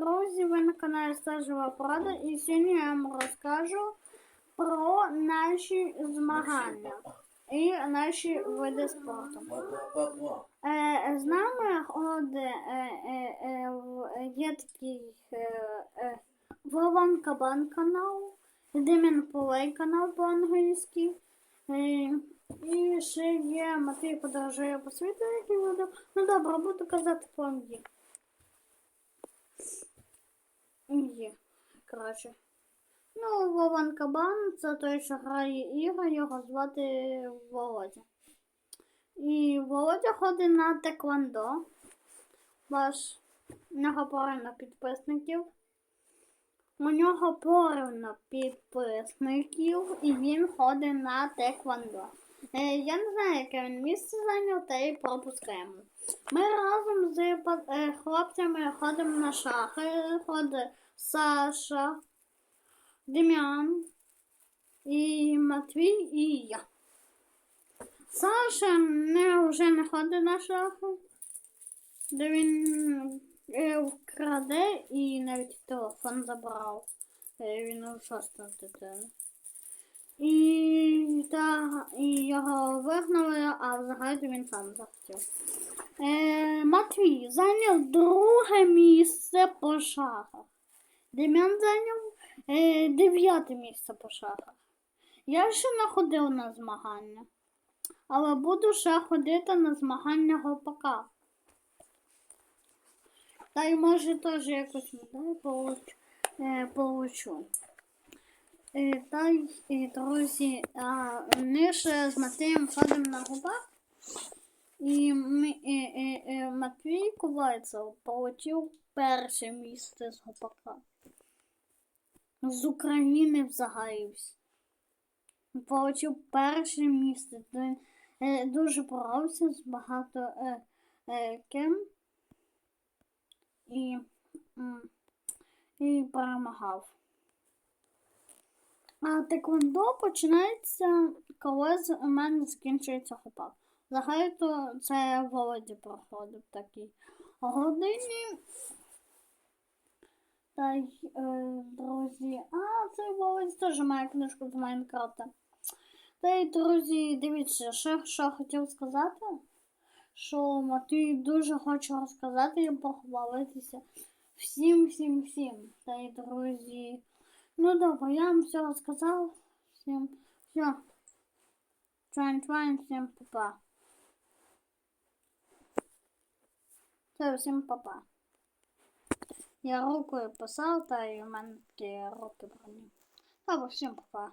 друзі, ви на каналі Стажова Порада і сьогодні я вам розкажу про наші змагання і наші види спорту. Е, з нами ходить, е, е, є такий Вован Кабан канал, Демін Полей канал по-англійськи. І ще є Матвій подорожує по світу, який веду. Ну добре, буду казати по-англійськи. Є, коротше. Ну, Вован Кабан це той, що грає ігри, його звати Володя. І Володя ходить на Теквандо. Ваш нього порівно підписників. У нього порівно підписників і він ходить на Теквандо. Е, я не знаю, яке він місце зайняв, та й пропускаємо. Ми разом з е, хлопцями ходимо на шахи, ходить Саша, Дем'ян і Матвій і я. Саша не, вже не ходить на шахи, де він е, вкраде і навіть телефон забрав. Е, він у шосту дитину. І, та, і його вигнали, а взагалі він сам захотів. Е, Матвій зайняв друге місце по шахах. Дем'ян зайняв е, дев'яте місце по шахах. Я ще не ходив на змагання, але буду ще ходити на змагання гопака. Та й може теж якось медаль получу. Е, получу. Е, та й, е, друзі, а, ми ще з Матвієм ходимо на губах. І ми, е, е, е, Матвій Ковальцев отримав перше місце з гопака. З України взагалі. Получив перше місце. Він дуже боровся з багато ким і, і перемагав. А теквондо починається, коли у мене закінчується хопак. Взагалі то це Володі проходив такі годині. Та й, е, друзі, а це Володь теж має книжку з Майнкрафта. Та й, друзі, дивіться, ще що хотів сказати, що Матвій дуже хоче розказати і похвалитися всім, всім, всім. Та й, друзі, ну добре, я вам все розказав. Всім, все. Чвайн, всім папа. Все, всім папа. Я рукою писав, та й у мене такі руки броні. Добре, всім папа.